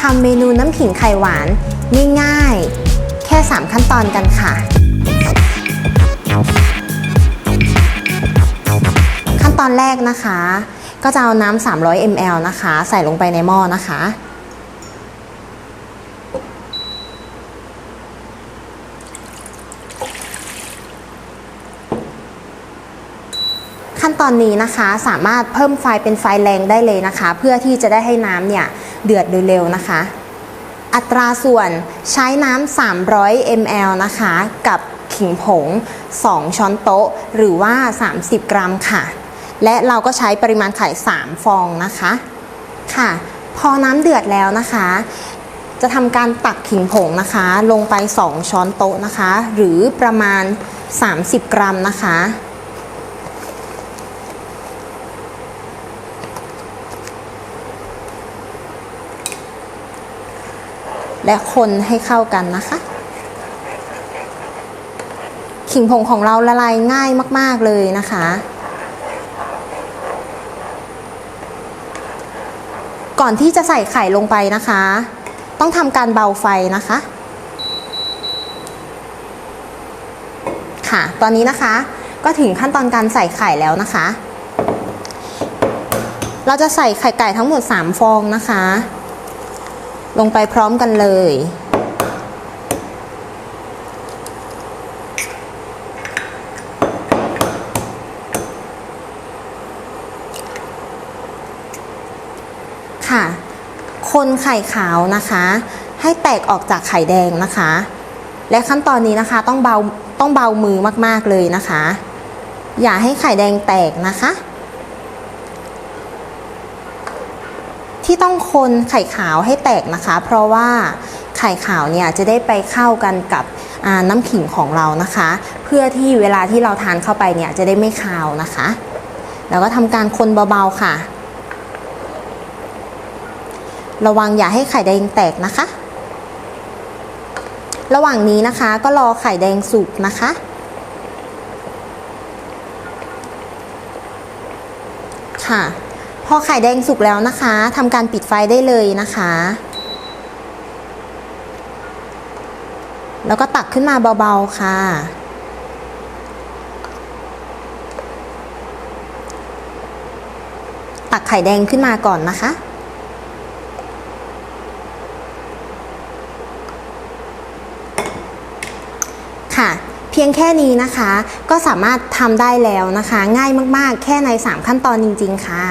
ทำเมนูน้ำขิงไข่หวาน ง่ายๆ แค่ 3 ขั้นตอนกันค่ะ ขั้นตอนแรกนะคะ ก็จะเอาน้ำ300 ml นะคะ ใส่ลงไปในหม้อนะคะ ขั้นตอนนี้นะคะสามารถเพิ่มไฟเป็นไฟแรงได้เลยนะคะ เพื่อที่จะได้ให้น้ำเนี่ยเดือดโดยเร็วนะคะ อัตราส่วนใช้น้ำ 300 ml นะคะ กับขิงผง 2 ช้อนโต๊ะ หรือว่า 30 กรัมค่ะ และเราก็ใช้ปริมาณไข่ 3 ฟองนะคะค่ะ พอน้ำเดือดแล้วนะคะ จะทำการตักขิงผงนะคะ ลงไป 2 ช้อนโต๊ะนะคะ หรือประมาณ 30 กรัมนะคะ และคนให้เข้ากันนะคะ ขิงผงของเราละลายง่ายมาก ๆเลยนะคะ ก่อนที่จะใส่ไข่ลงไปนะคะ ต้องทำการเบาไฟนะคะ ค่ะ ตอนนี้นะคะก็ถึงขั้นตอนการใส่ไข่แล้วนะคะ เราจะใส่ไข่ไก่ทั้งหมด 3 ฟองนะคะ ลงไปพร้อมกันเลย ค่ะ คนไข่ขาวนะคะ ให้แตกออกจากไข่แดงนะคะ และขั้นตอนนี้นะคะต้องเบาต้องเบามือมากๆเลยนะคะ อย่าให้ไข่แดงแตกนะคะ ที่ต้องคนไข่ขาวให้แตกนะคะ เพราะว่าไข่ขาวเนี่ยจะได้ไปเข้ากันกับน้ำขิงของเรานะคะ เพื่อที่เวลาที่เราทานเข้าไปเนี่ยจะได้ไม่คาวนะคะ แล้วก็ทำการคนเบาๆค่ะ ระวังอย่าให้ไข่แดงแตกนะคะ ระหว่างนี้นะคะก็รอไข่แดงสุกนะคะค่ะ พอไข่แดงสุกแล้วนะคะทำการปิดไฟได้เลยนะคะ แล้วก็ตักขึ้นมาเบาๆค่ะ ตักไข่แดงขึ้นมาก่อนนะคะค่ะเพียงแค่นี้นะคะ ก็สามารถทำได้แล้วนะคะ ง่ายมากๆ แค่ใน 3 ขั้นตอนจริง ๆ ค่ะ